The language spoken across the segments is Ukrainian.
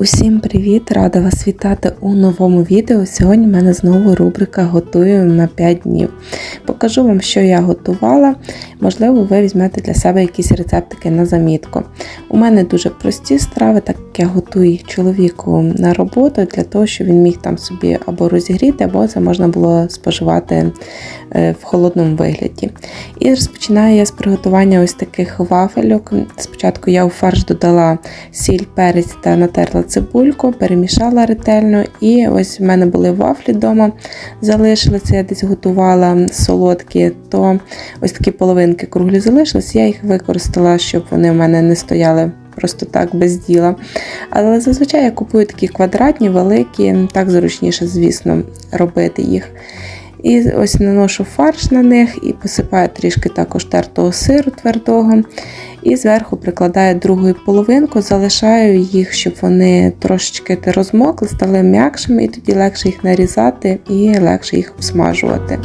Усім привіт! Рада вас вітати у новому відео. Сьогодні в мене знову рубрика Готую на 5 днів. Покажу вам, що я готувала. Можливо, ви візьмете для себе якісь рецептики на замітку. У мене дуже прості страви, так як я готую їх чоловіку на роботу для того, щоб він міг там собі або розігріти, або це можна було споживати е, в холодному вигляді. І розпочинаю я з приготування ось таких вафельок. Спочатку я у фарш додала сіль, перець та натерла цибульку, перемішала ретельно. І ось в мене були вафлі вдома, залишилися, я десь готувала солодкі, то ось такі половинки круглі залишились, я їх використала, щоб вони в мене не стояли. Просто так без діла. Але зазвичай я купую такі квадратні, великі, так зручніше, звісно, робити їх. І ось наношу фарш на них і посипаю трішки також тертого сиру твердого. І зверху прикладаю другу половинку, залишаю їх, щоб вони трошечки розмокли, стали м'якшими, і тоді легше їх нарізати і легше їх обсмажувати.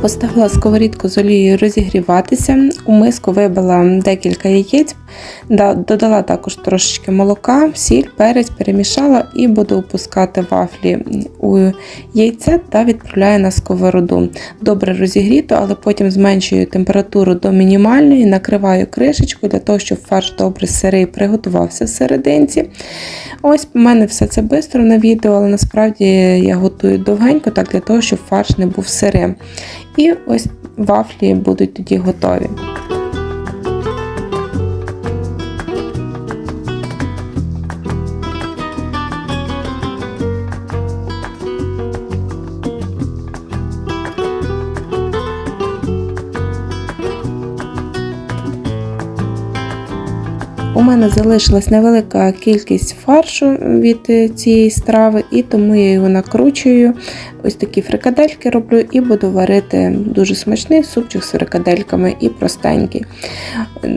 Поставила сковорідку з олією розігріватися, у миску вибила декілька яєць, додала також трошечки молока, сіль, перець, перемішала і буду опускати вафлі у яйце та відправляю на сковороду. Добре розігріто, але потім зменшую температуру до мінімальної, накриваю кришечку для того, щоб фарш добре сирий приготувався в. Ось у мене все це швидко на відео, але насправді я готую довгенько, так для того, щоб фарш не був сирим. І ось вафлі будуть тоді готові. Мене залишилась невелика кількість фаршу від цієї страви, і тому я його накручую. Ось такі фрикадельки роблю і буду варити дуже смачний супчик з фрикадельками і простенький.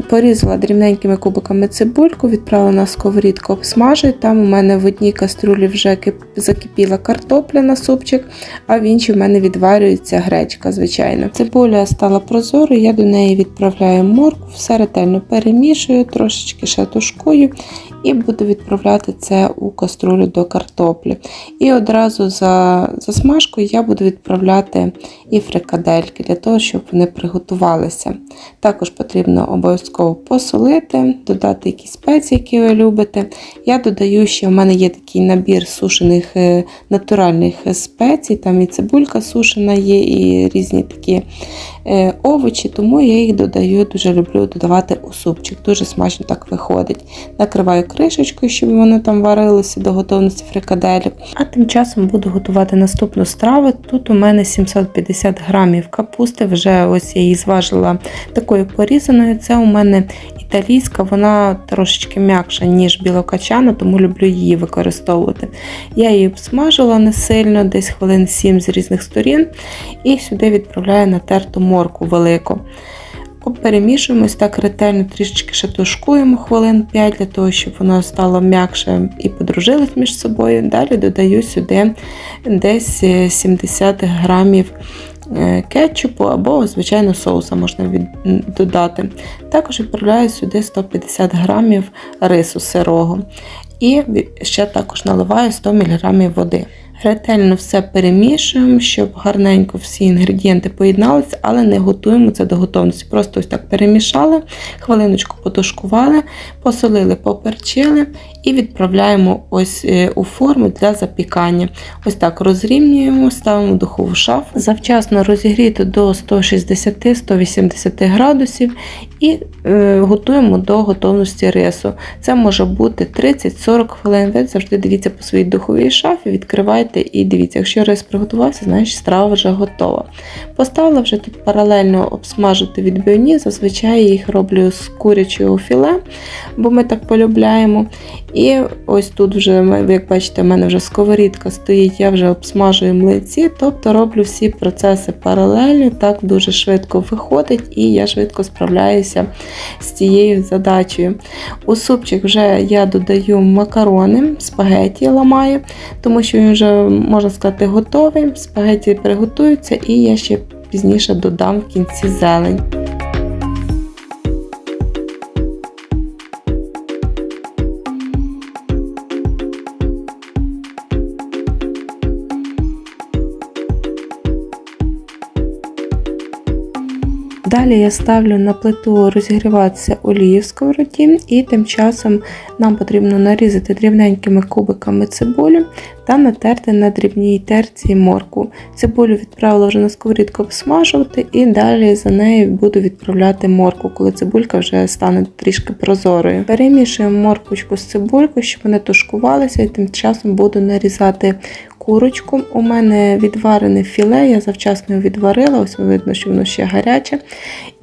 Порізала дрібненькими кубиками цибульку, відправила на сковорідку обсмажую. Там у мене в одній каструлі вже закипіла картопля на супчик, а в іншій в мене відварюється гречка, звичайно. Цибуля стала прозорою, я до неї відправляю моркву, все ретельно перемішую, трошечки ще тушкую і буду відправляти це у каструлю до картоплі. І одразу за засмажкою я буду відправляти і фрикадельки для того, щоб вони приготувалися. Також потрібно обов'язково посолити, додати якісь спеції, які ви любите. Я додаю, що в мене є такий набір сушених е, натуральних спецій, там і цибулька сушена є, і різні такі овочі, тому я їх додаю, дуже люблю додавати у супчик. Дуже смачно так виходить. Накриваю кришечкою, щоб воно там варилося до готовності фрикаделів. А тим часом буду готувати наступну страву. Тут у мене 750 грамів капусти, вже ось я її зважила такою порізаною. Це у мене італійська, вона трошечки м'якша, ніж білокачана, тому люблю її використовувати. Я її обсмажила не сильно, десь хвилин 7 з різних сторін, і сюди відправляю натерту морку велику. Перемішуємо так ретельно, трішечки тушкуємо хвилин 5 для того, щоб воно стало м'якше і подружилось між собою. Далі додаю сюди десь 70 грамів е, кетчупу або, звичайно, соуса можна від... додати. Також відправляю сюди 150 грамів рису сирого. І ще також наливаю 100 мг води. Ретельно все перемішуємо, щоб гарненько всі інгредієнти поєдналися, але не готуємо це до готовності. Просто ось так перемішали, хвилиночку потушкували, посолили, поперчили і відправляємо ось е, у форму для запікання. Ось так розрівнюємо, ставимо духову шафу, завчасно розігріти до 160-180 градусів і е, готуємо до готовності рису. Це може бути 30-40 хвилин. Ви завжди дивіться по своїй духовій шафі, відкривайте. І дивіться, якщо рис приготувався, значить страва вже готова. Поставила вже тут паралельно обсмажити відбивні, зазвичай їх роблю з курячого філе, бо ми так полюбляємо. І ось тут вже, як бачите, в мене вже сковорідка стоїть, я вже обсмажую млинці, тобто роблю всі процеси паралельно, так дуже швидко виходить, і я швидко справляюся з цією задачею. У супчик вже я додаю макарони, спагеті ламаю, тому що він вже, можна сказати, готовий. Спагеті приготуються, і я ще пізніше додам в кінці зелень. Далі я ставлю на плиту розігріватися олію в сковороді, і тим часом нам потрібно нарізати дрібненькими кубиками цибулю та натерти на дрібній терці морку. Цибулю відправила вже на сковорідку обсмажувати, і далі за нею буду відправляти морку, коли цибулька вже стане трішки прозорою. Перемішуємо морквочку з цибулькою, щоб вони тушкувалися, і тим часом буду нарізати курочку. У мене відварене філе, я завчасно його відварила, ось видно, що воно ще гаряче.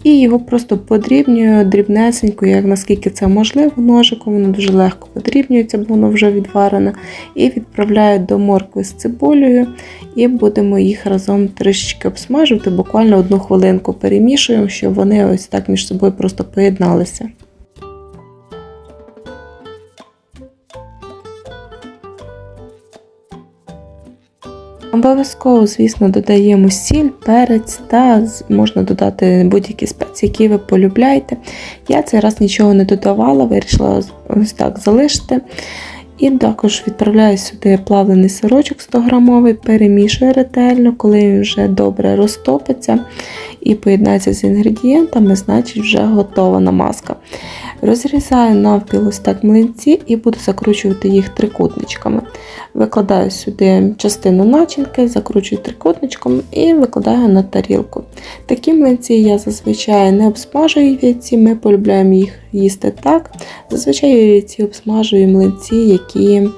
І його просто подрібнюю дрібнесенько, як наскільки це можливо, ножиком, воно дуже легко подрібнюється, бо воно вже відварене. І відправляю до моркви з цибулею, і будемо їх разом трішечки обсмажувати, буквально одну хвилинку перемішуємо, щоб вони ось так між собою просто поєдналися. Обов'язково, звісно, додаємо сіль, перець та можна додати будь-які спеції, які ви полюбляєте. Я цей раз нічого не додавала, вирішила ось так залишити. І також відправляю сюди плавлений сирочок 100 грамовий, перемішую ретельно, коли він вже добре розтопиться і поєднається з інгредієнтами, значить вже готова намазка. Розрізаю навпіл ось так млинці і буду закручувати їх трикутничками. Викладаю сюди частину начинки, закручую трикутничком і викладаю на тарілку. Такі млинці я зазвичай не обсмажую яйці, ми полюбляємо їх їсти так. Зазвичай яйці обсмажую млинці, які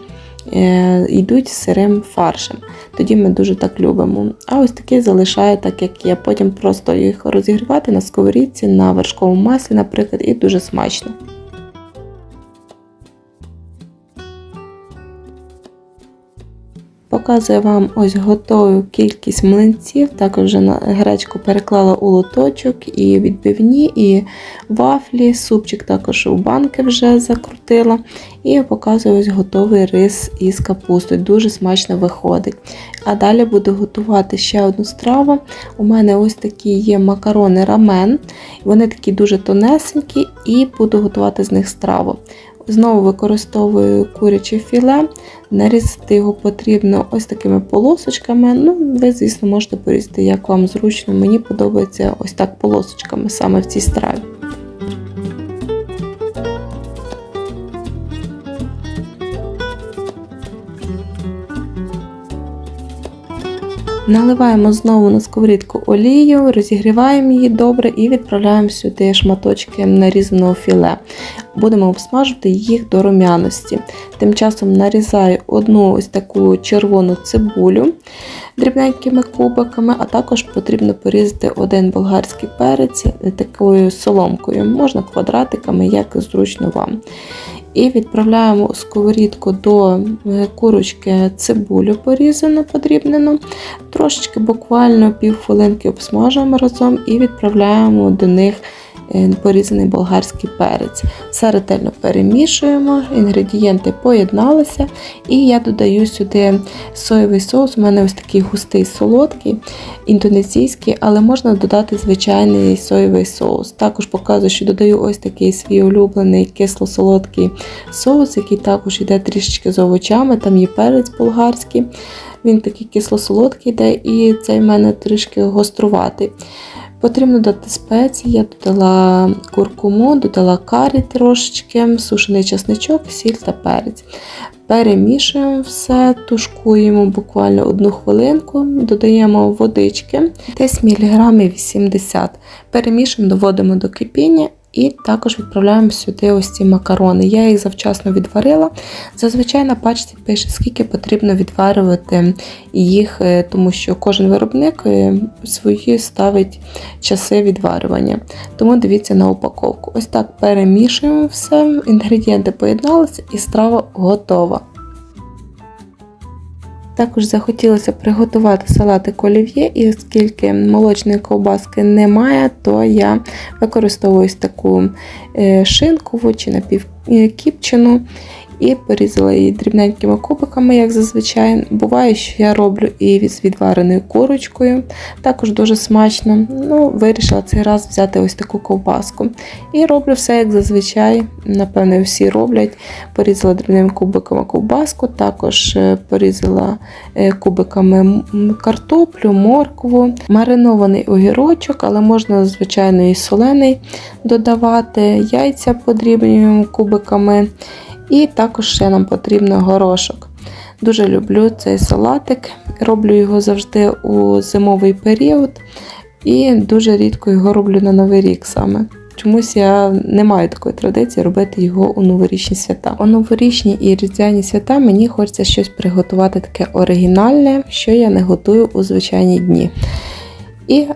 е, йдуть сирим фаршем. Тоді ми дуже так любимо. А ось такі залишаю так, як є. Потім просто їх розігрівати на сковорідці, на вершковому маслі, наприклад, і дуже смачно. Показую вам ось готову кількість млинців. Також вже на гречку переклала у лоточок, і відбивні, і вафлі, супчик також у банки вже закрутила. І показую ось готовий рис із капустою. Дуже смачно виходить. А далі буду готувати ще одну страву. У мене ось такі є макарони рамен. Вони такі дуже тонесенькі, і буду готувати з них страву. Знову використовую куряче філе, нарізати його потрібно ось такими полосочками. Ну, ви, звісно, можете порізати, як вам зручно. Мені подобається ось так полосочками саме в цій страві. Наливаємо знову на сковорідку олію, розігріваємо її добре і відправляємо сюди шматочки нарізаного філе. Будемо обсмажувати їх до рум'яності. Тим часом нарізаю одну ось таку червону цибулю дрібненькими кубиками, а також потрібно порізати один болгарський перець такою соломкою, можна квадратиками, як зручно вам. І відправляємо у сковорідку до е, курочки цибулю порізану, подрібнену. Трошечки буквально пів хвилинки обсмажуємо разом і відправляємо до них порізаний болгарський перець. Все ретельно перемішуємо, інгредієнти поєдналися, і я додаю сюди соєвий соус. У мене ось такий густий солодкий, індонезійський, але можна додати звичайний соєвий соус. Також показую, що додаю ось такий свій улюблений кисло-солодкий соус, який також йде трішечки з овочами, там є перець болгарський. Він такий кисло-солодкий йде, і цей в мене трішки гоструватий. Потрібно дати спеції, я додала куркуму, додала карі трошечки, сушений чесничок, сіль та перець. Перемішуємо все, тушкуємо буквально одну хвилинку, додаємо водички, десь міліграмів 80 Перемішуємо, доводимо до кипіння І також відправляємо сюди ось ці макарони. Я їх завчасно відварила. Зазвичай на пачці пише, скільки потрібно відварювати їх, е, тому що кожен виробник е, свої ставить часи відварювання. Тому дивіться на упаковку. Ось так перемішуємо все, інгредієнти поєдналися і страва готова. Також захотілося приготувати салатик олів'є, і оскільки молочної ковбаски немає, то я використовую таку е, шинкову чи напівкіпчену і порізала її дрібненькими кубиками, як зазвичай. Буває, що я роблю і з відвареною курочкою, також дуже смачно. Ну, Вирішила цей раз взяти ось таку ковбаску. І роблю все як зазвичай, напевне, всі роблять. Порізала дрібними кубиками ковбаску, також е, порізала е, кубиками картоплю, моркву, маринований огірочок, але можна, звичайно, і солений додавати, яйця подрібнюємо кубиками. І також ще нам потрібно горошок. Дуже люблю цей салатик, роблю його завжди у зимовий період, і дуже рідко його роблю на Новий рік саме. Чомусь я не маю такої традиції робити його у новорічні свята. У новорічні і різдвяні свята мені хочеться щось приготувати таке оригінальне, що я не готую у звичайні дні. І,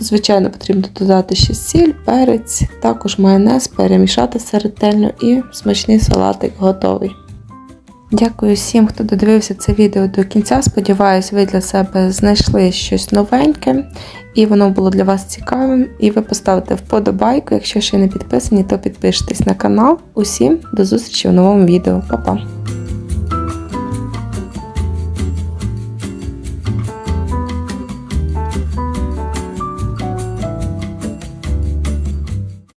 звичайно, потрібно додати ще сіль, перець, також майонез, перемішати все ретельно і смачний салатик готовий. Дякую всім, хто додивився це відео до кінця. Сподіваюсь, ви для себе знайшли щось новеньке, і воно було для вас цікавим. І ви поставите вподобайку. Якщо ще не підписані, то підпишитесь на канал. Усім до зустрічі в новому відео. Па-па!